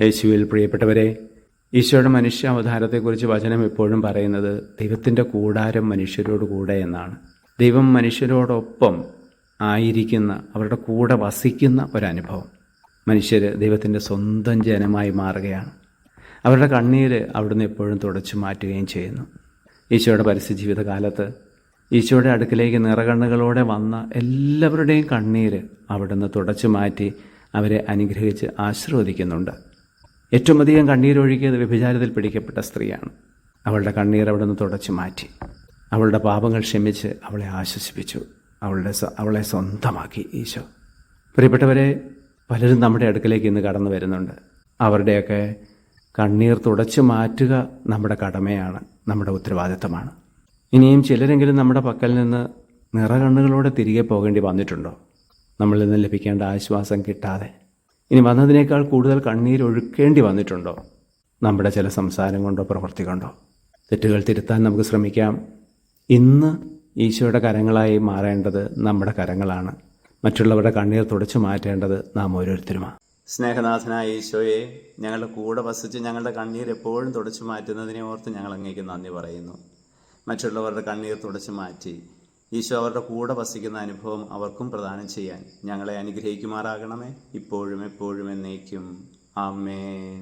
യേശുവിൽ പ്രിയപ്പെട്ടവരെ ഈശോയുടെ മനുഷ്യ അവതാരത്തെക്കുറിച്ച് വചനം എപ്പോഴും പറയുന്നത് ദൈവത്തിന്റെ കൂടാരം മനുഷ്യരോട് കൂടെ എന്നാണ്. ദൈവം മനുഷ്യരോടൊപ്പം ആയിരിക്കുന്ന അവരുടെ കൂടെ വസിക്കുന്ന ഒരനുഭവം. മനുഷ്യർ ദൈവത്തിന്റെ സ്വന്തം ജനമായി മാറുകയാണ്. അവരുടെ കണ്ണീര് അവിടുന്ന് എപ്പോഴും തുടച്ചു മാറ്റുകയും ചെയ്യുന്നു. ഈശോയുടെ പരസ്യ ജീവിതകാലത്ത് ഈശോയുടെ അടുക്കിലേക്ക് നിറകണ്ണുകളോടെ വന്ന എല്ലാവരുടെയും കണ്ണീര് അവിടുന്ന് തുടച്ചു മാറ്റി അവരെ അനുഗ്രഹിച്ച് ആശീർവദിക്കുന്നുണ്ട്. ഏറ്റവും അധികം കണ്ണീരൊഴുകിയത് വ്യഭിചാരത്തിൽ പിടിക്കപ്പെട്ട സ്ത്രീയാണ്. അവളുടെ കണ്ണീർ അവിടെ നിന്ന് തുടച്ചു മാറ്റി. അവളുടെ പാപങ്ങൾ ക്ഷമിച്ച് അവളെ ആശ്വസിപ്പിച്ചു. അവളുടെ അവളെ സ്വന്തമാക്കി ഈശോ. പ്രിയപ്പെട്ടവരെ പലരും നമ്മുടെ അടുക്കലേക്ക് ഇന്ന് കടന്നു വരുന്നുണ്ട്. അവരുടെയൊക്കെ കണ്ണീർ തുടച്ചു മാറ്റുക നമ്മുടെ കടമയാണ് നമ്മുടെ ഉത്തരവാദിത്തമാണ് ഇനിയും ചിലരെങ്കിലും നമ്മുടെ പക്കൽ നിന്ന് നിറകണ്ണുകളോടെ തിരികെ പോകേണ്ടി വന്നിട്ടുണ്ടോ? നമ്മളിൽ നിന്ന് ലഭിക്കേണ്ട ആശ്വാസം കിട്ടാതെ. ഇനി വന്നതിനേക്കാൾ കൂടുതൽ കണ്ണീർ ഒഴുക്കേണ്ടി വന്നിട്ടുണ്ടോ? നമ്മുടെ ചില സംസാരം കൊണ്ടോ പ്രവൃത്തി കൊണ്ടോ? തെറ്റുകൾ തിരുത്താൻ നമുക്ക് ശ്രമിക്കാം. ഇന്ന് ഈശോയുടെ കരങ്ങളായി മാറേണ്ടത് നമ്മുടെ കരങ്ങളാണ്. മറ്റുള്ളവരുടെ കണ്ണീർ തുടച്ചു മാറ്റേണ്ടത് നാം ഓരോരുത്തരുമാണ് സ്നേഹനാഥനായ ഈശോയെ ഞങ്ങളുടെ കൂടെ വസിച്ച് ഞങ്ങളുടെ കണ്ണീർ എപ്പോഴും തുടച്ചു മാറ്റുന്നതിനെ ഓർത്ത് ഞങ്ങൾ അങ്ങേക്ക് നന്ദി പറയുന്നു. മറ്റുള്ളവരുടെ കണ്ണീർ തുടച്ചു മാറ്റി ഈശോ അവരുടെ കൂടെ വസിക്കുന്ന അനുഭവം അവർക്കും പ്രദാനം ചെയ്യാൻ ഞങ്ങളെ അനുഗ്രഹിക്കുമാറാകണമേ. ഇപ്പോഴും എപ്പോഴും എന്നേക്കും. ആമേ